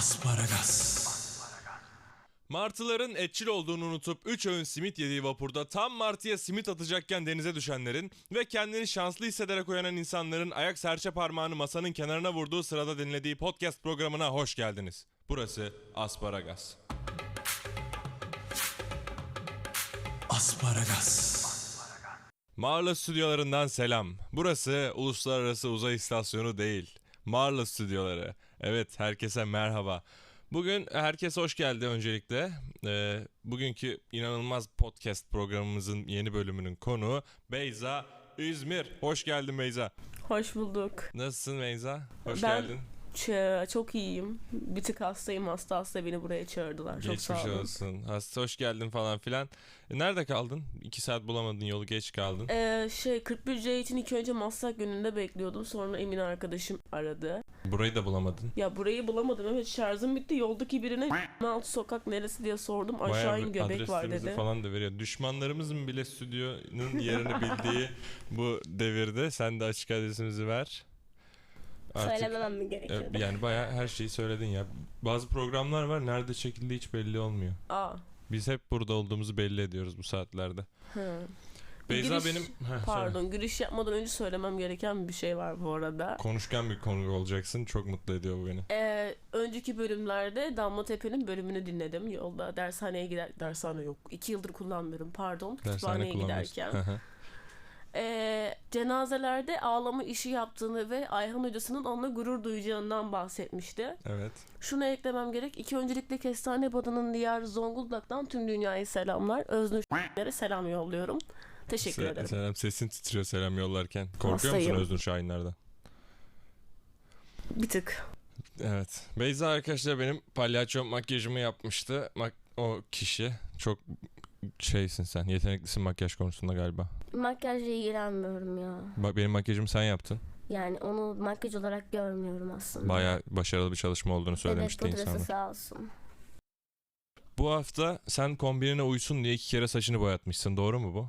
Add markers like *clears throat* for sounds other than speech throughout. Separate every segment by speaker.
Speaker 1: Asparagas.
Speaker 2: Martıların etçil olduğunu unutup 3 öğün simit yediği vapurda tam martıya simit atacakken denize düşenlerin ve kendini şanslı hissederek uyanan insanların ayak serçe parmağını masanın kenarına vurduğu sırada dinlediği podcast programına hoş geldiniz. Burası Asparagas.
Speaker 1: Asparagas.
Speaker 2: Marla stüdyolarından selam. Burası Uluslararası Uzay İstasyonu değil. Marla stüdyoları. Evet herkese merhaba. Bugün herkes hoş geldi öncelikle. Ee, bugünkü inanılmaz podcast programımızın yeni bölümünün konuğu Beyza İzmir. Hoş geldin Beyza.
Speaker 3: Hoş bulduk.
Speaker 2: Nasılsın Beyza? Hoş
Speaker 3: Ben-
Speaker 2: geldin.
Speaker 3: Ç- çok iyiyim. Bir tık hastayım. Hasta hasta beni buraya çağırdılar. Çok sağ
Speaker 2: Geçmiş
Speaker 3: olun.
Speaker 2: olsun. Hasta hoş geldin falan filan. E, nerede kaldın? İki saat bulamadın yolu geç kaldın.
Speaker 3: Ee, şey 41C için ilk önce Maslak yönünde bekliyordum. Sonra Emin arkadaşım aradı.
Speaker 2: Burayı da bulamadın.
Speaker 3: Ya burayı bulamadım. Evet şarjım bitti. Yoldaki birine *laughs* alt sokak neresi diye sordum. Aşağı in göbek var dedi.
Speaker 2: falan da veriyor. Düşmanlarımızın bile stüdyonun *laughs* yerini bildiği bu devirde sen de açık adresimizi ver. Artık
Speaker 4: Söylememem mi gerekiyordu?
Speaker 2: yani bayağı her şeyi söyledin ya. Bazı programlar var nerede çekildiği hiç belli olmuyor.
Speaker 3: Aa.
Speaker 2: Biz hep burada olduğumuzu belli ediyoruz bu saatlerde.
Speaker 3: Hı.
Speaker 2: Beyza
Speaker 3: giriş-
Speaker 2: benim Heh, söyle.
Speaker 3: Pardon giriş yapmadan önce söylemem gereken bir şey var bu arada.
Speaker 2: konuşkan bir konuk olacaksın. Çok mutlu ediyor bu beni.
Speaker 3: Ee, önceki bölümlerde Damla Tepe'nin bölümünü dinledim. Yolda dershaneye gider... Dershane yok. iki yıldır kullanmıyorum pardon. Kütüphaneye giderken. Ee, cenazelerde ağlama işi yaptığını ve Ayhan hocasının onunla gurur duyacağından bahsetmişti.
Speaker 2: evet.
Speaker 3: Şunu eklemem gerek. İki öncelikle Kestane Badı'nın diyarı Zonguldak'tan tüm dünyaya selamlar. Öznur'lere selam yolluyorum. Teşekkür
Speaker 2: Se-
Speaker 3: ederim.
Speaker 2: selam sesin titriyor selam yollarken. Korkuyor musun
Speaker 3: Hastayım.
Speaker 2: Öznur Şahinler'den?
Speaker 3: Bir tık.
Speaker 2: Evet. Beyza arkadaşlar benim palyaço makyajımı yapmıştı. Mak- o kişi çok şeysin sen. Yeteneklisin makyaj konusunda galiba.
Speaker 4: Makyajla ilgilenmiyorum ya.
Speaker 2: Bak benim makyajımı sen yaptın.
Speaker 4: Yani onu makyaj olarak görmüyorum aslında.
Speaker 2: Baya başarılı bir çalışma olduğunu söylemişti
Speaker 4: evet,
Speaker 2: insanlar.
Speaker 4: sağ olsun.
Speaker 2: Bu hafta sen kombinine uysun diye iki kere saçını boyatmışsın. Doğru mu bu?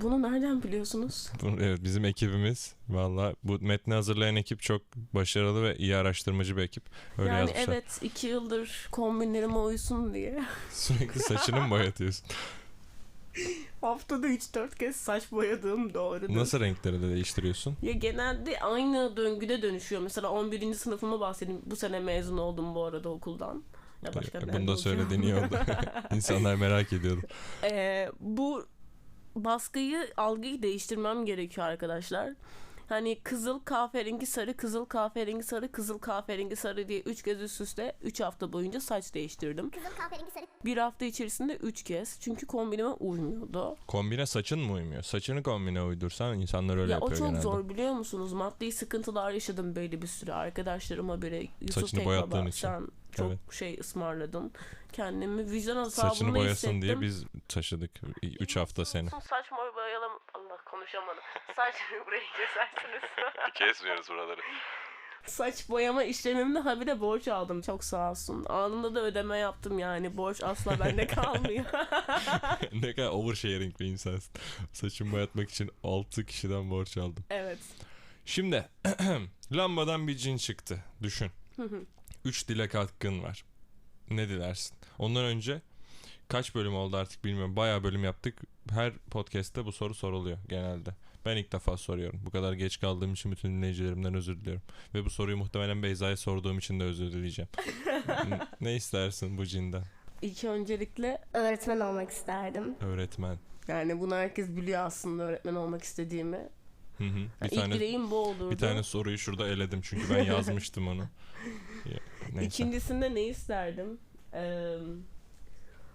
Speaker 3: Bunu nereden biliyorsunuz? *laughs*
Speaker 2: Evet bizim ekibimiz. Valla bu metni hazırlayan ekip çok başarılı ve iyi araştırmacı bir ekip. Öyle
Speaker 3: yani
Speaker 2: yazmışlar.
Speaker 3: evet iki yıldır kombinlerime uysun diye. *laughs*
Speaker 2: Sürekli saçını mı boyatıyorsun? *laughs*
Speaker 3: Haftada 3-4 kez saç boyadığım doğrudur.
Speaker 2: Nasıl renkleri de değiştiriyorsun?
Speaker 3: Ya genelde aynı döngüde dönüşüyor. Mesela 11. sınıfıma bahsedeyim. Bu sene mezun oldum bu arada okuldan. Ya başka nerede
Speaker 2: Bunu da söylediğin iyi oldu. İnsanlar merak ediyordu.
Speaker 3: Ee, bu baskıyı, algıyı değiştirmem gerekiyor arkadaşlar. Hani kızıl kahverengi sarı, kızıl kahverengi sarı, kızıl kahverengi sarı diye 3 kez üst üste 3 hafta boyunca saç değiştirdim.
Speaker 4: Kızıl kahverengi sarı.
Speaker 3: Bir hafta içerisinde 3 kez. Çünkü kombinime uymuyordu.
Speaker 2: Kombine saçın mı uymuyor? Saçını kombine uydursan insanlar öyle
Speaker 3: ya o
Speaker 2: yapıyor
Speaker 3: çok
Speaker 2: genelde.
Speaker 3: zor biliyor musunuz? Maddi sıkıntılar yaşadım belli bir süre. Arkadaşlarıma biri Yusuf
Speaker 2: Saçını boyattığın için.
Speaker 3: Çok
Speaker 2: Evet.
Speaker 3: şey ısmarladın. Kendimi vicdan azabında
Speaker 2: Saçını boyasın
Speaker 3: hissettim.
Speaker 2: diye biz taşıdık 3 hafta seni.
Speaker 3: Saç mı boyayalım? Allah konuşamadım. Saç *laughs* burayı kesersiniz. *laughs*
Speaker 2: Kesmiyoruz buraları.
Speaker 3: Saç boyama işlemimde habire borç aldım. Çok sağ olsun. Anında da ödeme yaptım yani. Borç asla bende kalmıyor. *laughs*
Speaker 2: ne kadar oversharing bir insansın. Saçımı boyatmak için 6 kişiden borç aldım.
Speaker 3: evet.
Speaker 2: Şimdi *clears throat* lambadan bir cin çıktı. Düşün. 3 dilek hakkın var. Ne dilersin? Ondan önce kaç bölüm oldu artık bilmiyorum. Bayağı bölüm yaptık. Her podcast'te bu soru soruluyor genelde. Ben ilk defa soruyorum. Bu kadar geç kaldığım için bütün dinleyicilerimden özür diliyorum. Ve bu soruyu muhtemelen Beyza'ya sorduğum için de özür dileyeceğim. *laughs* Ne istersin bu cinden?
Speaker 3: İlk öncelikle
Speaker 4: Öğretmen olmak isterdim.
Speaker 2: Öğretmen.
Speaker 3: yani bunu herkes biliyor aslında öğretmen olmak istediğimi.
Speaker 2: Hı hı. Bir
Speaker 3: İlk
Speaker 2: tane
Speaker 3: dileğim bu olurdu.
Speaker 2: bir tane soruyu şurada eledim çünkü ben yazmıştım onu. *laughs* Neyse.
Speaker 3: İkincisinde ne isterdim? Ee,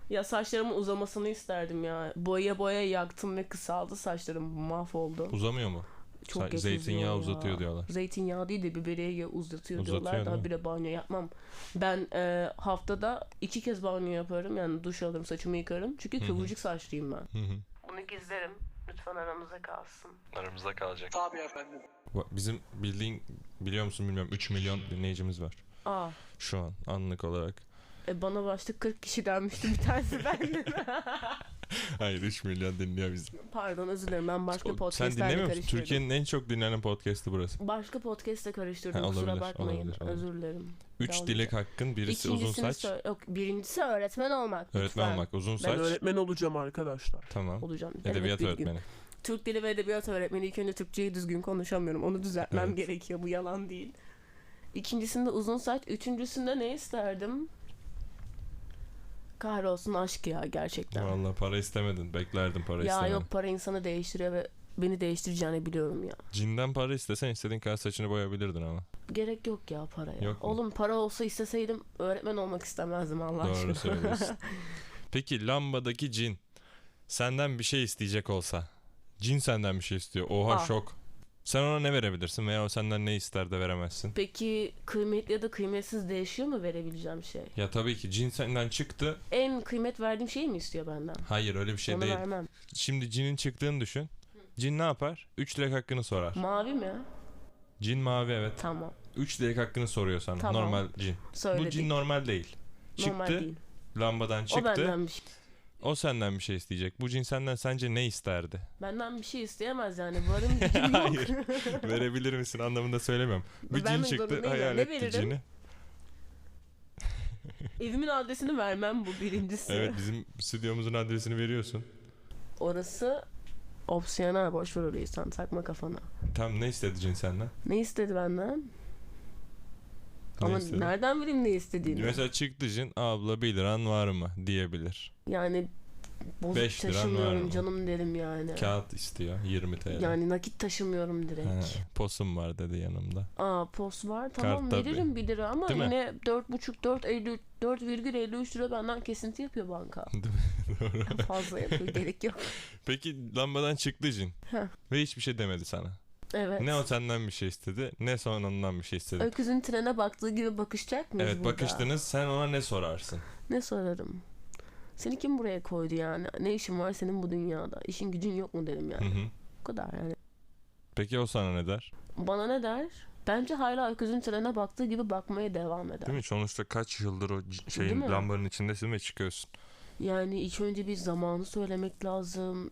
Speaker 3: ya saçlarımın uzamasını isterdim ya. Boya boya yaktım ve kısaldı saçlarım mahvoldu.
Speaker 2: Uzamıyor mu?
Speaker 3: Çok
Speaker 2: Sa-
Speaker 3: geç
Speaker 2: zeytinyağı
Speaker 3: ya.
Speaker 2: uzatıyor diyorlar.
Speaker 3: Zeytinyağı değil de biberiye uzatıyor,
Speaker 2: Uzatıyor
Speaker 3: diyorlar. Daha
Speaker 2: mi?
Speaker 3: bile banyo yapmam. Ben e, haftada iki kez banyo yaparım. Yani duş alırım, saçımı yıkarım. Çünkü kıvırcık saçlıyım ben.
Speaker 2: Hı hı.
Speaker 3: Bunu gizlerim. Lütfen aramızda kalsın.
Speaker 2: Aramızda kalacak.
Speaker 1: Tabii efendim.
Speaker 2: Bizim bildiğin biliyor musun bilmiyorum 3 milyon dinleyicimiz var
Speaker 3: Aa,
Speaker 2: şu an anlık olarak.
Speaker 3: e, bana başta 40 kişi denmişti bir tanesi bendim. *laughs* *laughs*
Speaker 2: Hayır 3 milyon dinliyor bizi.
Speaker 3: Pardon özür dilerim ben başka
Speaker 2: Sen
Speaker 3: podcastlerle
Speaker 2: dinlemiyor musun?
Speaker 3: karıştırdım.
Speaker 2: Türkiye'nin en çok dinlenen podcast'ı burası.
Speaker 3: Başka podcast'le karıştırdım
Speaker 2: Ha,
Speaker 3: kusura
Speaker 2: olabilir,
Speaker 3: bakmayın.
Speaker 2: olabilir, olabilir.
Speaker 3: Özür dilerim.
Speaker 2: 3
Speaker 3: Devam
Speaker 2: dilek hakkın birisi uzun
Speaker 3: İkincisini
Speaker 2: saç.
Speaker 3: sö- yok, birincisi öğretmen olmak.
Speaker 2: Öğretmen
Speaker 3: lütfen.
Speaker 2: olmak uzun
Speaker 1: Ben
Speaker 2: saç.
Speaker 1: öğretmen olacağım arkadaşlar.
Speaker 2: Tamam.
Speaker 3: Olacağım.
Speaker 2: Edebiyat
Speaker 3: gün.
Speaker 2: öğretmeni.
Speaker 3: Türk Dili ve Edebiyat öğretmeni ilk önce Türkçeyi düzgün konuşamıyorum. Onu düzeltmem
Speaker 2: Evet.
Speaker 3: gerekiyor. Bu yalan değil. İkincisinde uzun saç. Üçüncüsünde ne isterdim? Kahrolsun aşk ya gerçekten.
Speaker 2: Vallahi para istemedin. Beklerdim para
Speaker 3: ya
Speaker 2: istemedin.
Speaker 3: yok para insanı değiştiriyor ve beni değiştireceğini biliyorum ya.
Speaker 2: Cinden para istesen istediğin kadar saçını boyayabilirdin ama.
Speaker 3: Gerek yok ya paraya.
Speaker 2: Yok mu?
Speaker 3: Oğlum para olsa isteseydim öğretmen olmak istemezdim Allah aşkına.
Speaker 2: Doğru söylüyorsun. *laughs* Peki lambadaki cin senden bir şey isteyecek olsa. Cin senden bir şey istiyor. Oha
Speaker 3: Ah.
Speaker 2: şok. Sen ona ne verebilirsin veya o senden ne ister de veremezsin.
Speaker 3: Peki kıymetli ya da kıymetsiz değişiyor mu verebileceğim şey?
Speaker 2: Ya tabii ki cin senden çıktı.
Speaker 3: En kıymet verdiğim şeyi mi istiyor benden?
Speaker 2: Hayır öyle bir şey
Speaker 3: Onu
Speaker 2: değil.
Speaker 3: vermem.
Speaker 2: Şimdi cinin çıktığını düşün. Cin ne yapar? 3 dilek hakkını sorar.
Speaker 3: Mavi mi?
Speaker 2: Cin mavi evet.
Speaker 3: Tamam.
Speaker 2: 3 dilek hakkını soruyor sana.
Speaker 3: Tamam.
Speaker 2: Normal cin.
Speaker 3: Söyledik.
Speaker 2: Bu cin normal değil.
Speaker 3: Normal
Speaker 2: Çıktı.
Speaker 3: değil.
Speaker 2: Lambadan
Speaker 3: O
Speaker 2: çıktı.
Speaker 3: benden bir şey.
Speaker 2: O senden bir şey isteyecek. Bu cin senden sence ne isterdi?
Speaker 3: Benden bir şey isteyemez yani. Varım *laughs* gücüm yok.
Speaker 2: Hayır. Verebilir misin anlamında söylemiyorum. Bir cin çıktı
Speaker 3: zorundayım.
Speaker 2: hayal
Speaker 3: Ne
Speaker 2: etti
Speaker 3: veririm?
Speaker 2: cini.
Speaker 3: Evimin adresini vermem bu birincisi.
Speaker 2: Evet bizim stüdyomuzun adresini veriyorsun.
Speaker 3: Orası opsiyonel boş ver orayı sen takma kafana.
Speaker 2: Tam ne istedi cin senden?
Speaker 3: Ne istedi benden? Ama
Speaker 2: istedi?
Speaker 3: nereden bileyim ne istediğini?
Speaker 2: Mesela çıktı cin abla 1 liran var mı diyebilir.
Speaker 3: Yani bozuk
Speaker 2: Beş liran var
Speaker 3: taşımıyorum
Speaker 2: mı?
Speaker 3: canım derim yani.
Speaker 2: Kağıt istiyor 20 TL.
Speaker 3: Yani nakit taşımıyorum direkt.
Speaker 2: He, posum var dedi yanımda.
Speaker 3: Aa post var tamam
Speaker 2: Kart tabii.
Speaker 3: veririm 1 lira ama
Speaker 2: Değil mi?
Speaker 3: yine 4,5 4,50 4,53 lira benden kesinti yapıyor banka. *laughs*
Speaker 2: Doğru.
Speaker 3: Fazla yapıyor gerek yok.
Speaker 2: Peki lambadan çıktı cin.
Speaker 3: Heh.
Speaker 2: Ve hiçbir şey demedi sana.
Speaker 3: Evet.
Speaker 2: Ne o senden bir şey istedi ne sonra ondan bir şey istedi.
Speaker 3: Öküzün trene baktığı gibi bakışacak mıyız
Speaker 2: Evet
Speaker 3: burada?
Speaker 2: bakıştınız sen ona ne sorarsın?
Speaker 3: Ne sorarım? Seni kim buraya koydu yani? Ne işin var senin bu dünyada? İşin gücün yok mu derim
Speaker 2: Hı
Speaker 3: yani.
Speaker 2: hı.
Speaker 3: Bu kadar yani.
Speaker 2: Peki o sana ne der?
Speaker 3: Bana ne der? Bence hala öküzün trene baktığı gibi bakmaya devam eder.
Speaker 2: Değil mi? Sonuçta kaç yıldır o c-
Speaker 3: Değil
Speaker 2: şeyin
Speaker 3: mi?
Speaker 2: lambanın içindesin ve çıkıyorsun.
Speaker 3: Yani ilk önce bir zamanı söylemek lazım.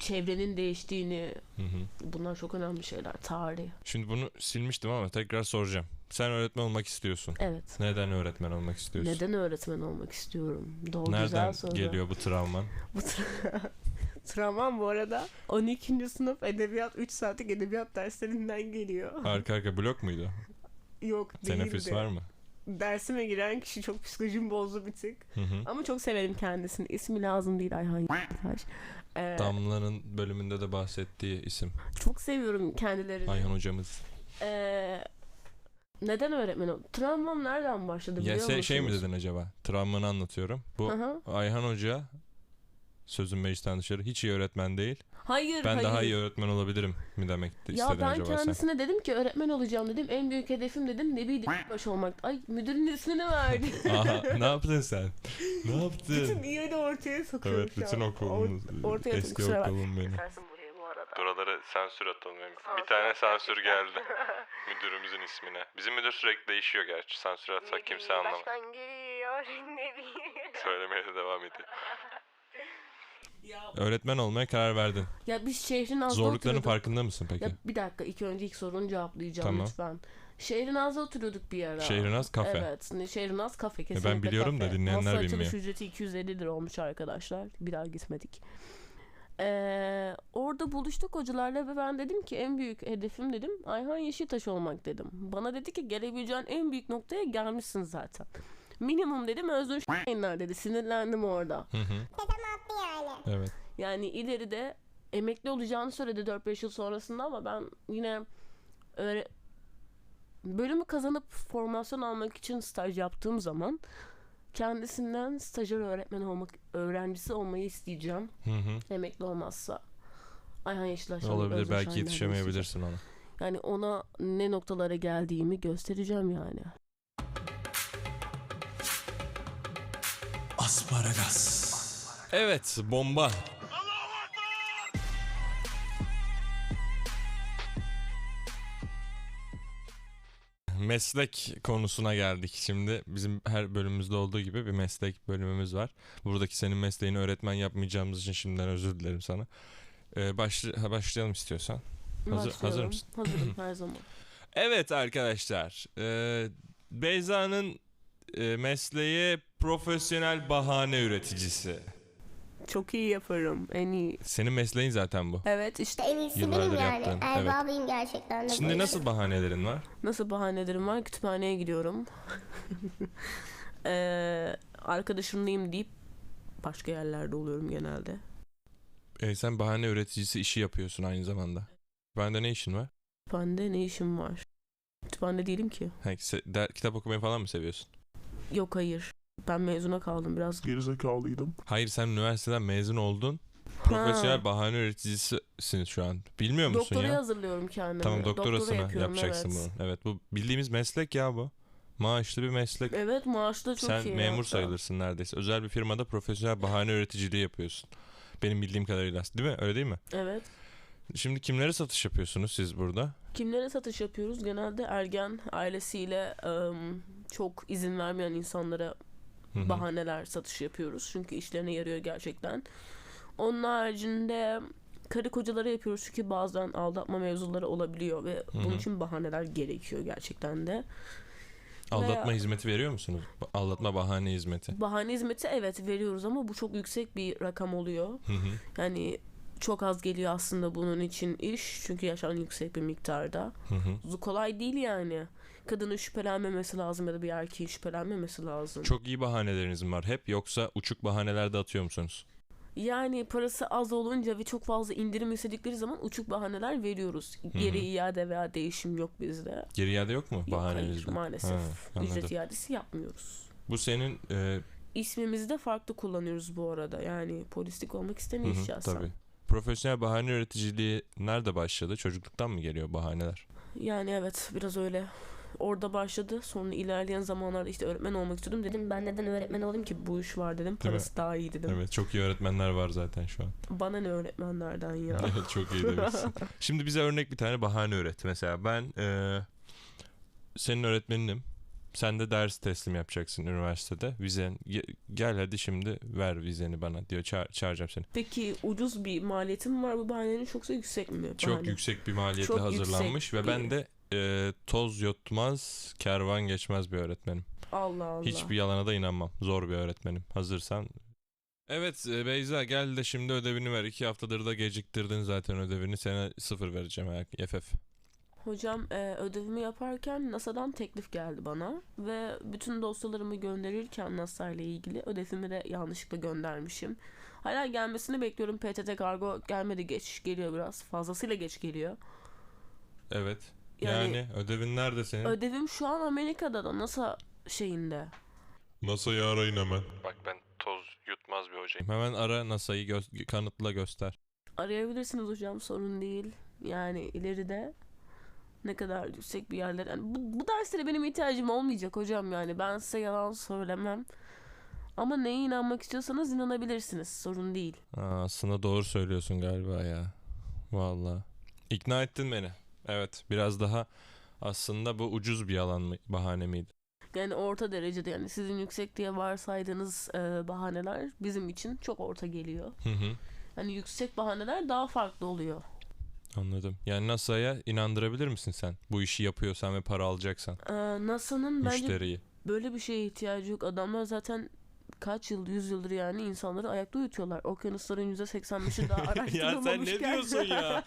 Speaker 3: Çevrenin değiştiğini.
Speaker 2: Hı hı.
Speaker 3: Bunlar çok önemli şeyler. Tarih.
Speaker 2: Şimdi bunu silmiştim ama tekrar soracağım. Sen öğretmen olmak istiyorsun.
Speaker 3: Evet.
Speaker 2: Neden öğretmen olmak istiyorsun?
Speaker 3: Neden öğretmen olmak istiyorum? Doğru güzel
Speaker 2: Nereden
Speaker 3: soru.
Speaker 2: geliyor bu travman?
Speaker 3: Bu tra- *laughs* travmam bu arada 12. sınıf edebiyat 3 saatlik edebiyat derslerinden geliyor.
Speaker 2: Arka arka blok muydu?
Speaker 3: Yok değildi.
Speaker 2: Teneffüs var mı?
Speaker 3: Dersime giren kişi çok psikolojim bozdu bir tık.
Speaker 2: Hı hı.
Speaker 3: Ama çok severim kendisini. İsmi lazım değil Ayhan Taş. Ee,
Speaker 2: Damla'nın bölümünde de bahsettiği isim.
Speaker 3: çok seviyorum kendilerini.
Speaker 2: Ayhan hocamız.
Speaker 3: Ee, neden öğretmen oldum? Travmam nereden başladı
Speaker 2: Ya
Speaker 3: biliyor
Speaker 2: sen şey mi
Speaker 3: musunuz?
Speaker 2: dedin acaba? Travmanı anlatıyorum. Bu
Speaker 3: hı.
Speaker 2: Ayhan Hoca sözün meclisten dışarı hiç iyi öğretmen değil.
Speaker 3: Hayır
Speaker 2: Ben
Speaker 3: hayır.
Speaker 2: daha iyi öğretmen olabilirim mi demek
Speaker 3: Ya
Speaker 2: istedin
Speaker 3: ben
Speaker 2: acaba sen?
Speaker 3: kendisine dedim ki öğretmen olacağım dedim. En büyük hedefim dedim Nebi baş olmak. Ay müdürün ismini verdi. *laughs*
Speaker 2: Aha ne yaptın sen? Ne yaptın?
Speaker 3: bütün iyi de ortaya sokuyorum
Speaker 2: Evet
Speaker 3: şu
Speaker 2: bütün
Speaker 3: an.
Speaker 2: okulumuz
Speaker 3: Or- ortaya
Speaker 2: eski
Speaker 3: kusura bak.
Speaker 2: okulum benim.
Speaker 3: Sensin buraya bu arada.
Speaker 2: Buraları sansür atalım.
Speaker 3: Sansür
Speaker 2: Bir tane sansür geldi *laughs* müdürümüzün ismine. Bizim müdür sürekli değişiyor gerçi. Sansür atsak kimse anlamaz.
Speaker 3: Başkan geliyor *laughs* Nebi.
Speaker 2: Söylemeye de devam ediyor. Öğretmen olmaya karar verdin.
Speaker 3: ya biz şehrin ağzında
Speaker 2: Zorlukların
Speaker 3: oturuyorduk.
Speaker 2: farkında mısın peki?
Speaker 3: Ya bir dakika ilk önce ilk sorunu cevaplayacağım
Speaker 2: Tamam.
Speaker 3: lütfen. Şehrin ağzında oturuyorduk bir ara.
Speaker 2: Şehrinaz kafe.
Speaker 3: Evet. Şehrinaz kafe kesinlikle
Speaker 2: ben biliyorum da
Speaker 3: kafe.
Speaker 2: dinleyenler
Speaker 3: Masa
Speaker 2: bilmiyor.
Speaker 3: açılış ücreti 250 lira olmuş arkadaşlar. Bir daha gitmedik. Ee, orada buluştuk hocalarla ve ben dedim ki en büyük hedefim dedim Ayhan Yeşiltaş olmak dedim. Bana dedi ki gelebileceğin en büyük noktaya gelmişsin zaten. Minimum dedim Özgür Şahinler dedi. Sinirlendim orada.
Speaker 2: Hı hı. Evet.
Speaker 3: Yani ileride emekli olacağını söyledi 4-5 yıl sonrasında ama ben yine öyle bölümü kazanıp formasyon almak için staj yaptığım zaman kendisinden stajyer öğretmen olmak öğrencisi olmayı isteyeceğim.
Speaker 2: Hı hı.
Speaker 3: Emekli olmazsa. Ayhan Yeşilaş
Speaker 2: Olabilir belki yetişemeyebilirsin ona.
Speaker 3: Yani ona ne noktalara geldiğimi göstereceğim yani.
Speaker 1: Asparagas.
Speaker 2: Evet bomba. meslek konusuna geldik. Şimdi bizim her bölümümüzde olduğu gibi bir meslek bölümümüz var. Buradaki senin mesleğini öğretmen yapmayacağımız için şimdiden özür dilerim sana. Ee, başla- başlayalım istiyorsan. Hazır- hazır mısın?
Speaker 3: Hazırım *clears throat* her zaman.
Speaker 2: Evet arkadaşlar. e, Beyza'nın e, mesleği profesyonel bahane üreticisi.
Speaker 3: Çok iyi yaparım. En iyi.
Speaker 2: Senin mesleğin zaten bu.
Speaker 3: Evet işte
Speaker 4: En iyisi
Speaker 2: Yıllardır
Speaker 4: benim yani.
Speaker 2: yaptığın,
Speaker 4: Erbabıyım gerçekten de. bu
Speaker 2: Şimdi
Speaker 4: işin.
Speaker 2: nasıl bahanelerin var?
Speaker 3: nasıl bahanelerim var? Kütüphaneye gidiyorum. *laughs* ee, arkadaşımlayım deyip başka yerlerde oluyorum genelde.
Speaker 2: E, sen bahane üreticisi işi yapıyorsun aynı zamanda. Bende ne işin var?
Speaker 3: Kütüphanede ne işim var? Kütüphanede değilim ki.
Speaker 2: Ha, se- der- kitap okumayı falan mı seviyorsun?
Speaker 3: Yok hayır. Ben mezuna kaldım biraz.
Speaker 1: Gerizekalıydım.
Speaker 2: Hayır sen üniversiteden mezun oldun. Profesyonel
Speaker 3: Ha.
Speaker 2: bahane üreticisisin şu an. Bilmiyor musun
Speaker 3: Doktoraya
Speaker 2: ya?
Speaker 3: hazırlıyorum kendimi.
Speaker 2: Tamam
Speaker 3: Doktora
Speaker 2: doktorasına
Speaker 3: yapıyorum,
Speaker 2: yapacaksın
Speaker 3: evet.
Speaker 2: bunu. Evet bu bildiğimiz meslek ya bu. Maaşlı bir meslek.
Speaker 3: Evet maaşı da çok
Speaker 2: Sen
Speaker 3: iyi.
Speaker 2: memur
Speaker 3: hatta.
Speaker 2: sayılırsın neredeyse. Özel bir firmada profesyonel bahane üreticiliği yapıyorsun. Benim bildiğim kadarıyla. Değil mi? Öyle değil mi?
Speaker 3: Evet.
Speaker 2: Şimdi kimlere satış yapıyorsunuz siz burada?
Speaker 3: Kimlere satış yapıyoruz? Genelde ergen ailesiyle ım, çok izin vermeyen insanlara
Speaker 2: Hı hı.
Speaker 3: bahaneler satışı yapıyoruz. Çünkü işlerine yarıyor gerçekten. Onun haricinde karı kocalara yapıyoruz çünkü bazen aldatma mevzuları olabiliyor ve
Speaker 2: Hı
Speaker 3: bunun için bahaneler gerekiyor gerçekten de.
Speaker 2: Aldatma
Speaker 3: Veya-
Speaker 2: hizmeti veriyor musunuz? Aldatma bahane hizmeti.
Speaker 3: Bahane hizmeti evet veriyoruz ama bu çok yüksek bir rakam oluyor.
Speaker 2: Hı hı.
Speaker 3: Yani çok az geliyor aslında bunun için iş çünkü yaşanan yüksek bir miktarda.
Speaker 2: Hı hı.
Speaker 3: Bu kolay değil yani. Kadının şüphelenmemesi lazım ya da bir erkeğin şüphelenmemesi lazım.
Speaker 2: Çok iyi bahaneleriniz mi var hep yoksa uçuk bahaneler de atıyor musunuz?
Speaker 3: Yani parası az olunca ve çok fazla indirim istedikleri zaman uçuk bahaneler veriyoruz. Geri iade veya değişim yok bizde.
Speaker 2: Geri iade yok mu
Speaker 3: Yok
Speaker 2: bahanenizde?
Speaker 3: hayır maalesef.
Speaker 2: Ha.
Speaker 3: Ücret iadesi yapmıyoruz.
Speaker 2: Bu senin e,
Speaker 3: İsmimizi de farklı kullanıyoruz bu arada. Yani polislik olmak istemeyiz
Speaker 2: hı,
Speaker 3: şahsen.
Speaker 2: tabii. Profesyonel bahane üreticiliği nerede başladı? Çocukluktan mı geliyor bahaneler?
Speaker 3: Yani evet biraz öyle. Orada başladı. Sonra ilerleyen zamanlarda işte öğretmen olmak istiyordum. Dedim ben neden öğretmen olayım ki bu iş var dedim. Parası daha iyi dedim.
Speaker 2: Evet çok iyi öğretmenler var zaten şu an.
Speaker 3: Bana ne öğretmenlerden ya. *laughs*
Speaker 2: Evet çok iyi demişsin. *laughs* Şimdi bize örnek bir tane bahane üret. Mesela ben e, senin öğretmeninim. Sen de ders teslim yapacaksın üniversitede. Vizen ge- gel hadi şimdi ver vizeni bana diyor. Ça- çağıracağım seni.
Speaker 3: Peki ucuz bir maliyeti mi var bu bahanenin çoksa yüksek mi?
Speaker 2: Çok
Speaker 3: bahane?
Speaker 2: yüksek bir maliyetle
Speaker 3: Çok
Speaker 2: hazırlanmış ve
Speaker 3: yüksek
Speaker 2: ben
Speaker 3: bir-
Speaker 2: de e, toz yutmaz, kervan geçmez bir öğretmenim.
Speaker 3: Allah Allah.
Speaker 2: Hiçbir yalana da inanmam. Zor bir öğretmenim. Hazırsan. Evet e, Beyza gel de şimdi ödevini ver. İki haftadır da geciktirdin zaten ödevini. Sana sıfır vereceğim ha, FF.
Speaker 3: Hocam e, ödevimi yaparken NASA'dan teklif geldi bana ve bütün dosyalarımı gönderirken NASA ile ilgili ödevimi de yanlışlıkla göndermişim. Hala gelmesini bekliyorum. PTT kargo gelmedi geç geliyor biraz. Fazlasıyla geç geliyor.
Speaker 2: Evet.
Speaker 3: Yani-
Speaker 2: Yani, ödevin nerede senin?
Speaker 3: Ödevim şu an Amerika'da da NASA şeyinde.
Speaker 2: NASA'yı arayın hemen. Bak ben toz yutmaz bir hocayım. Hemen ara NASA'yı gö- kanıtla göster.
Speaker 3: Arayabilirsiniz hocam sorun değil. Yani ileride ne kadar yüksek bir yerler. Yani bu, bu derslere benim ihtiyacım olmayacak hocam yani. Ben size yalan söylemem. Ama neye inanmak istiyorsanız inanabilirsiniz. Sorun değil.
Speaker 2: Aa, aslında doğru söylüyorsun galiba ya. Vallahi. İkna ettin beni. Evet biraz daha aslında bu ucuz bir yalan mı, bahane miydi?
Speaker 3: Yani orta derecede yani sizin yüksek diye varsaydığınız e, bahaneler bizim için çok orta geliyor.
Speaker 2: Hı hı.
Speaker 3: Hani yüksek bahaneler daha farklı oluyor.
Speaker 2: Anladım. Yani NASA'ya inandırabilir misin sen? Bu işi yapıyorsan ve para alacaksan.
Speaker 3: E, NASA'nın bence. Böyle bir şeye ihtiyacı yok. Adamlar zaten kaç yıl, yüz yıldır yani insanları ayakta uyutuyorlar. Okyanusların %85'i daha *laughs* araştırılmamışken. *laughs*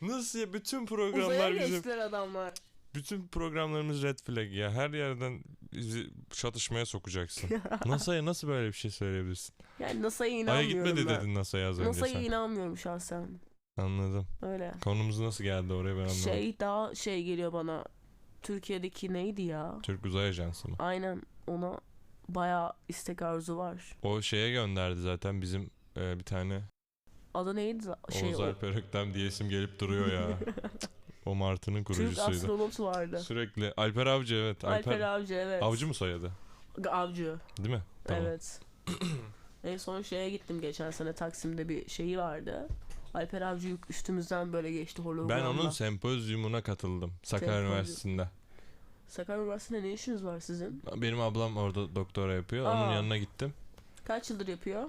Speaker 2: Nasıl ya? Bütün
Speaker 3: Uzaya
Speaker 2: programlar bizim...
Speaker 3: geçtiler adamlar.
Speaker 2: Bütün programlarımız red flag ya. Her yerden bizi çatışmaya sokacaksın. *laughs* NASA'ya nasıl böyle bir şey söyleyebilirsin?
Speaker 3: Yani NASA'ya
Speaker 2: Aya
Speaker 3: inanmıyorum
Speaker 2: gitmedi
Speaker 3: ben.
Speaker 2: dedin NASA'ya az önce
Speaker 3: NASA'ya
Speaker 2: sen.
Speaker 3: inanmıyorum şahsen.
Speaker 2: Anladım.
Speaker 3: Öyle.
Speaker 2: Konumuz nasıl geldi oraya ben anlamadım.
Speaker 3: Şey daha şey geliyor bana. Türkiye'deki neydi ya?
Speaker 2: Türk Uzay Ajansı mı?
Speaker 3: Aynen ona bayağı istek arzu var.
Speaker 2: O şeye gönderdi zaten bizim e, bir tane
Speaker 3: Adı neydi? Şey,
Speaker 2: Oğuz
Speaker 3: o-
Speaker 2: Alper Öktem diye isim gelip duruyor ya. *laughs* o Martı'nın
Speaker 3: Türk
Speaker 2: kurucusuydu.
Speaker 3: astronot vardı.
Speaker 2: Sürekli Alper Avcı evet.
Speaker 3: Alper,
Speaker 2: Alper,
Speaker 3: Avcı evet.
Speaker 2: Avcı mı soyadı?
Speaker 3: Avcı.
Speaker 2: Değil mi? Tamam.
Speaker 3: Evet. *clears throat* en son şeye gittim geçen sene Taksim'de bir şeyi vardı. Alper Avcı üstümüzden böyle geçti hologramla.
Speaker 2: Ben onun sempozyumuna katıldım. Sakarya
Speaker 3: Sempozyum.
Speaker 2: Üniversitesi'nde.
Speaker 3: Sakarya Üniversitesi'nde ne işiniz var sizin?
Speaker 2: Benim ablam orada doktora yapıyor. Onun
Speaker 3: Aa.
Speaker 2: yanına gittim.
Speaker 3: Kaç yıldır yapıyor?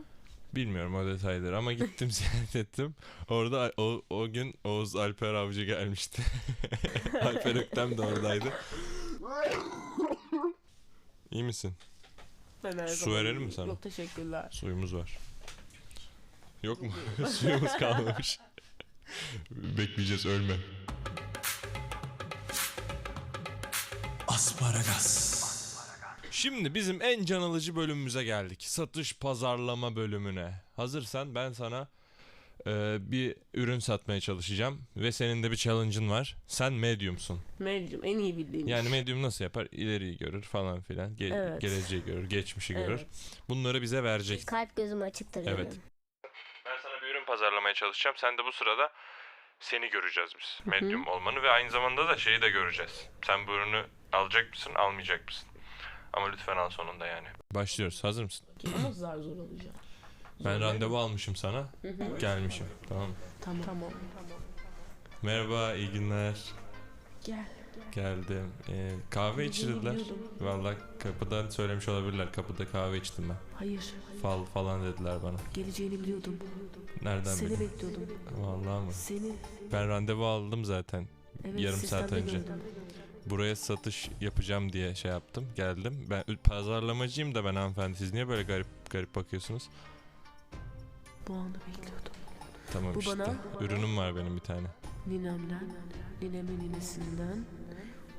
Speaker 2: Bilmiyorum o detayları ama gittim *laughs* ziyaret ettim. Orada o, o gün Oğuz Alper Avcı gelmişti. *laughs* Alper Öktem de oradaydı. İyi misin?
Speaker 3: Ben her
Speaker 2: Su
Speaker 3: zaman
Speaker 2: verelim mi sana?
Speaker 3: Yok teşekkürler.
Speaker 2: Suyumuz var. Yok mu? *laughs* Suyumuz kalmamış. Bekleyeceğiz ölme.
Speaker 1: Asparagas.
Speaker 2: Şimdi bizim en can alıcı bölümümüze geldik. Satış pazarlama bölümüne. Hazırsan ben sana e, bir ürün satmaya çalışacağım. Ve senin de bir challenge'ın var. Sen medium'sun.
Speaker 3: Medium en iyi bildiğim
Speaker 2: Yani medium nasıl yapar? İleriyi görür falan filan. Ge-
Speaker 3: Evet.
Speaker 2: Geleceği görür, geçmişi görür.
Speaker 3: Evet.
Speaker 2: Bunları bize verecek.
Speaker 4: Kalp gözüm açıktır
Speaker 2: Evet.
Speaker 4: benim.
Speaker 2: Ben sana bir ürün pazarlamaya çalışacağım. Sen de bu sırada seni göreceğiz biz. Medium olmanı ve aynı zamanda da şeyi de göreceğiz. Sen bu ürünü alacak mısın, almayacak mısın? Ama lütfen al sonunda yani. Başlıyoruz. Hazır mısın?
Speaker 3: Ama zar zor olacak.
Speaker 2: Ben randevu almışım sana. Gelmişim. Tamam.
Speaker 3: Tamam. Tamam.
Speaker 2: Merhaba, iyi günler.
Speaker 3: Gel.
Speaker 2: Geldim. Ee, kahve içirdiler.
Speaker 3: biliyordum.
Speaker 2: Vallahi kapıdan söylemiş olabilirler. Kapıda kahve içtim ben.
Speaker 3: Hayır.
Speaker 2: Fal falan dediler bana.
Speaker 3: Geleceğini biliyordum.
Speaker 2: Nereden
Speaker 3: Seni
Speaker 2: bildin?
Speaker 3: bekliyordum.
Speaker 2: Vallahi mı?
Speaker 3: Seni.
Speaker 2: Ben randevu aldım zaten.
Speaker 3: Evet,
Speaker 2: Yarım saat önce.
Speaker 3: gördüm.
Speaker 2: Buraya satış yapacağım diye şey yaptım. Geldim. Ben pazarlamacıyım da ben hanımefendi. Siz niye böyle garip garip bakıyorsunuz?
Speaker 3: Bu anı bekliyordum.
Speaker 2: Tamam
Speaker 3: Bu
Speaker 2: işte.
Speaker 3: bana-
Speaker 2: Ürünüm var benim bir tane.
Speaker 3: Ninemden, ninemin ninesinden,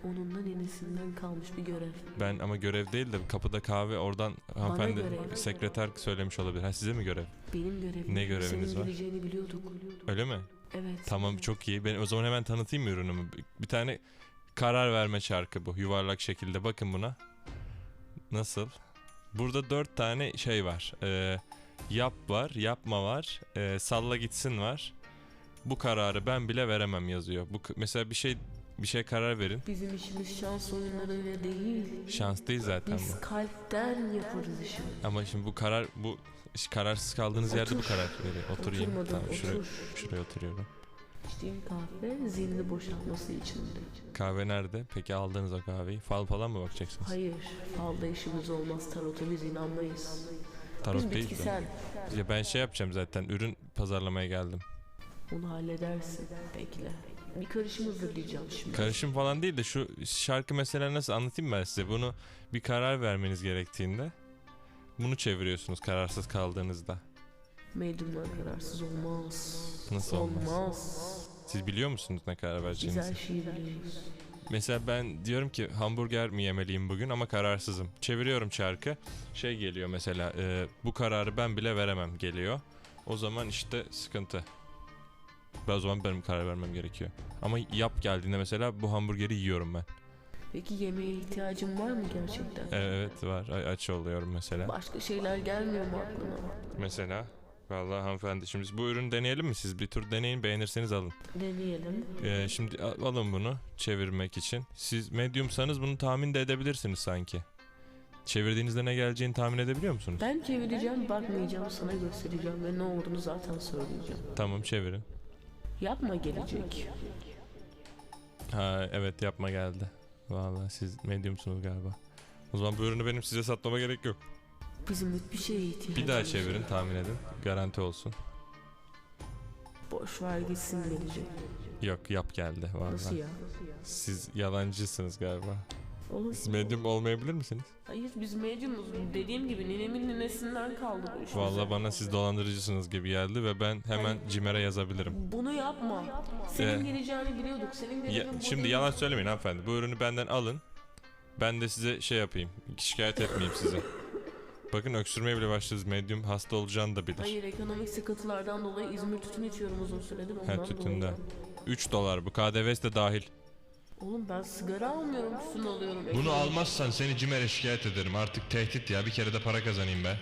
Speaker 3: onunla ninesinden kalmış bir görev.
Speaker 2: Ben ama görev değil de kapıda kahve oradan hanımefendi
Speaker 3: görev.
Speaker 2: sekreter söylemiş olabilir. Ha size mi görev?
Speaker 3: Benim görevim.
Speaker 2: Ne göreviniz
Speaker 3: Senin
Speaker 2: var?
Speaker 3: geleceğini biliyorduk.
Speaker 2: Öyle mi?
Speaker 3: Evet.
Speaker 2: Tamam çok iyi. Ben o zaman hemen tanıtayım mı ürünümü? Bir tane karar verme çarkı bu. Yuvarlak şekilde. Bakın buna. Nasıl? Burada dört tane şey var. Ee, yap var, yapma var, ee, salla gitsin var. Bu kararı ben bile veremem yazıyor. Bu mesela bir şey bir şey karar verin.
Speaker 3: Bizim işimiz şans oyunlarıyla değil.
Speaker 2: Şans değil zaten
Speaker 3: Biz
Speaker 2: bu.
Speaker 3: kalpten yaparız işimi.
Speaker 2: Ama şimdi bu karar bu kararsız kaldığınız yerde bu
Speaker 3: Otur.
Speaker 2: karar veriyor. Oturayım.
Speaker 3: Oturmadım,
Speaker 2: Tamam, şuraya,
Speaker 3: otur.
Speaker 2: şuraya oturuyorum.
Speaker 3: İçtiğim kahve zihnini boşaltması içindi.
Speaker 2: Kahve nerede? Peki aldığınız o kahveyi fal falan mı bakacaksınız?
Speaker 3: Hayır, falda işimiz olmaz. Tarota biz inanmayız.
Speaker 2: Tarot
Speaker 3: biz
Speaker 2: değil de.
Speaker 3: bitkisel.
Speaker 2: Ya ben şey yapacağım zaten. Ürün pazarlamaya geldim.
Speaker 3: Onu halledersin. Bekle. Bir karışım hazırlayacağım şimdi.
Speaker 2: Karışım falan değil de şu şarkı mesele nasıl anlatayım ben size. Bunu bir karar vermeniz gerektiğinde bunu çeviriyorsunuz kararsız kaldığınızda.
Speaker 3: Medyumlar kararsız olmaz.
Speaker 2: Nasıl olmaz?
Speaker 3: Olmaz.
Speaker 2: Siz biliyor musunuz ne karar
Speaker 3: Biz
Speaker 2: vereceğinizi?
Speaker 3: her şeyi biliyoruz.
Speaker 2: Mesela ben diyorum ki hamburger mi yemeliyim bugün ama kararsızım. Çeviriyorum çarkı. Şey geliyor mesela e, bu kararı ben bile veremem geliyor. O zaman işte sıkıntı. Ben o zaman benim karar vermem gerekiyor. Ama yap geldiğinde mesela bu hamburgeri yiyorum ben.
Speaker 3: Peki yemeğe ihtiyacın var mı gerçekten?
Speaker 2: Evet var aç oluyorum mesela.
Speaker 3: Başka şeyler gelmiyor mu aklına?
Speaker 2: Mesela Vallahi hanımefendi şimdi biz bu ürünü deneyelim mi siz? Bir tur deneyin beğenirseniz alın.
Speaker 3: Deneyelim.
Speaker 2: Ee, şimdi alın bunu çevirmek için. Siz medyumsanız bunu tahmin de edebilirsiniz sanki. Çevirdiğinizde ne geleceğini tahmin edebiliyor musunuz?
Speaker 3: Ben çevireceğim, bakmayacağım, sana göstereceğim ve ne olduğunu zaten söyleyeceğim.
Speaker 2: Tamam çevirin.
Speaker 3: Yapma gelecek.
Speaker 2: Ha evet yapma geldi. Vallahi siz medyumsunuz galiba. O zaman bu ürünü benim size satmama gerek yok.
Speaker 3: Bizim bir şeye ihtiyacımız
Speaker 2: Bir daha çevirin tahmin edin. Garanti olsun.
Speaker 3: Boş ver gitsin gelecek.
Speaker 2: Yok yap geldi vallahi.
Speaker 3: Nasıl ya?
Speaker 2: Siz yalancısınız galiba. Siz medyum olmayabilir misiniz?
Speaker 3: hayır biz medyumuz. Dediğim gibi ninemin ninesinden kaldı bu iş.
Speaker 2: Vallahi bana siz dolandırıcısınız gibi geldi ve ben hemen Cimer'e yazabilirim.
Speaker 3: Bunu yapma. Senin
Speaker 2: Ee,
Speaker 3: geleceğini biliyorduk. Senin
Speaker 2: Ya,
Speaker 3: bu
Speaker 2: şimdi
Speaker 3: değil.
Speaker 2: yalan söylemeyin hanımefendi. Bu ürünü benden alın. Ben de size şey yapayım. Şikayet etmeyeyim size. Bakın öksürmeye bile başladınız. Medyum hasta olacağını da bilir.
Speaker 3: Hayır ekonomik sıkıntılardan dolayı İzmir tütün içiyorum uzun süredir ondan
Speaker 2: Her tütünden.
Speaker 3: dolayı.
Speaker 2: 3 dolar bu. KDV'si de dahil.
Speaker 3: Oğlum ben sigara almıyorum tütün alıyorum.
Speaker 2: Bunu almazsan seni Cimer'e şikayet ederim. Artık tehdit ya. Bir kere de para kazanayım ben.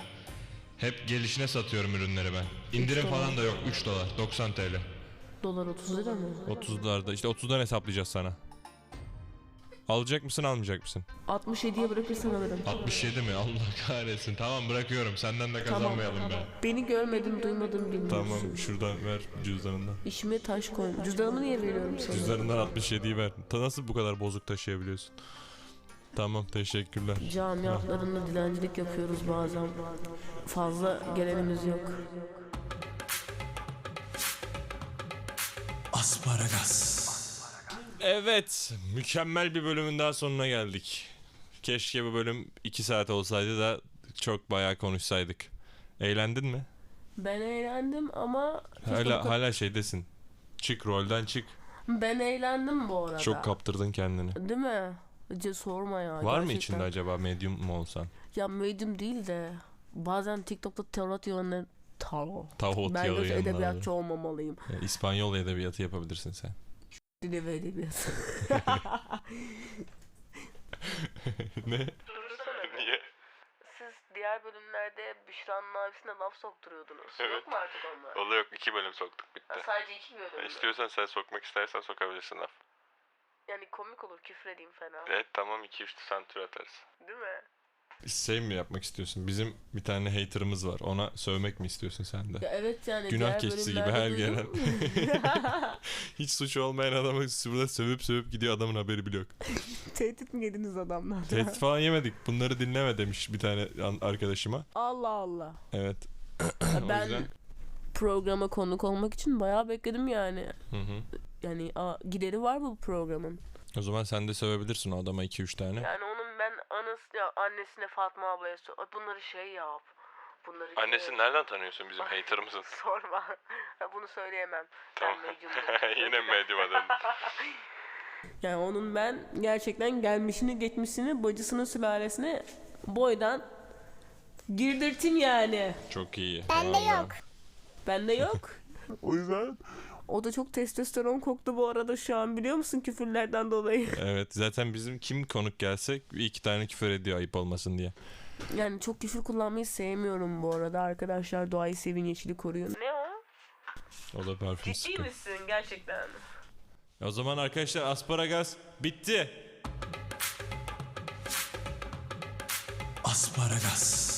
Speaker 2: Hep gelişine satıyorum ürünleri ben. İndirim falan da yok. 3 dolar. 90 TL.
Speaker 3: Dolar 30 lira mı?
Speaker 2: 30'larda. işte 30'dan hesaplayacağız sana. Alacak mısın almayacak mısın?
Speaker 3: 67'ye bırakırsan alırım.
Speaker 2: 67 mi? Allah kahretsin. Tamam bırakıyorum. Senden de kazanmayalım be.
Speaker 3: Beni görmedim, duymadım, bilmiyorsun.
Speaker 2: Tamam şuradan ver cüzdanından.
Speaker 3: İşime taş koy. Cüzdanımı niye veriyorum sana?
Speaker 2: Cüzdanından 67'yi ver. Ta nasıl bu kadar bozuk taşıyabiliyorsun? Tamam teşekkürler.
Speaker 3: Cami hatlarında dilencilik yapıyoruz bazen. Fazla gelenimiz yok.
Speaker 1: Asparagas.
Speaker 2: Evet mükemmel bir bölümün daha sonuna geldik. Keşke bu bölüm 2 saat olsaydı da çok bayağı konuşsaydık. Eğlendin mi?
Speaker 3: Ben eğlendim ama hiç
Speaker 2: Hala hala şeydesin. Çık rolden çık.
Speaker 3: ben eğlendim bu arada.
Speaker 2: Çok kaptırdın kendini.
Speaker 3: Değil mi? Ce sorma ya.
Speaker 2: Var mı
Speaker 3: gerçekten.
Speaker 2: içinde acaba medium mu olsan?
Speaker 3: Ya medium değil de bazen TikTok'ta Tevrat yönleri Taro.
Speaker 2: Tavut
Speaker 3: Ben
Speaker 2: yanına
Speaker 3: edebiyatçı olmamalıyım.
Speaker 2: Ya, İspanyol edebiyatı yapabilirsin sen.
Speaker 3: Dili ve *laughs*
Speaker 2: ne?
Speaker 3: Niye? Siz diğer bölümlerde Büşra'nın abisine laf sokturuyordunuz.
Speaker 2: Evet.
Speaker 3: Yok mu artık onlar?
Speaker 2: Oluyor yok iki bölüm soktuk bitti.
Speaker 3: Ha, sadece iki bölüm. mü?
Speaker 2: İstiyorsan sen sokmak istersen sokabilirsin laf.
Speaker 3: Yani komik olur küfür edeyim fena.
Speaker 2: Evet tamam iki üç santür atarız.
Speaker 3: Değil mi?
Speaker 2: Şey mi yapmak istiyorsun? Bizim bir tane haterımız var. Ona sövmek mi istiyorsun sen de?
Speaker 3: Ya evet yani
Speaker 2: Günah keçisi gibi her
Speaker 3: duydum. *laughs*
Speaker 2: Hiç suçu olmayan adamı burada sövüp sövüp gidiyor adamın haberi bile yok. *laughs*
Speaker 3: Tehdit mi yediniz adamlar?
Speaker 2: Tehdit falan yemedik. Bunları dinleme demiş bir tane an- arkadaşıma.
Speaker 3: Allah Allah.
Speaker 2: Evet. *clears throat*
Speaker 3: Ben
Speaker 2: yüzden.
Speaker 3: programa konuk olmak için bayağı bekledim yani.
Speaker 2: Hı hı.
Speaker 3: Yani a, gideri var mı bu programın?
Speaker 2: O zaman sen de sövebilirsin o adama 2-3 tane.
Speaker 3: Yani anası ya annesine Fatma ablaya sor. Bunları şey yap. Bunları şey-
Speaker 2: nereden tanıyorsun bizim haterımızın? *laughs*
Speaker 3: Sorma. Bunu söyleyemem.
Speaker 2: Tamam.
Speaker 3: Ben medyumum. *laughs*
Speaker 2: Yine medyuma döndün. *laughs*
Speaker 3: Yani onun ben gerçekten gelmişini geçmişini bacısının sülalesine boydan girdirtim yani.
Speaker 2: Çok iyi.
Speaker 4: Bende yok.
Speaker 3: Bende yok.
Speaker 1: O yüzden
Speaker 3: O da çok testosteron koktu bu arada şu an biliyor musun küfürlerden dolayı. *laughs*
Speaker 2: Evet zaten bizim kim konuk gelse bir iki tane küfür ediyor ayıp olmasın diye.
Speaker 3: Yani çok küfür kullanmayı sevmiyorum bu arada arkadaşlar. Doğayı sevin, yeşili koruyun. Ne o?
Speaker 2: O da parfüm
Speaker 3: Ciddi
Speaker 2: sıkın.
Speaker 3: misin gerçekten?
Speaker 2: O zaman arkadaşlar asparagas bitti.
Speaker 1: Asparagas.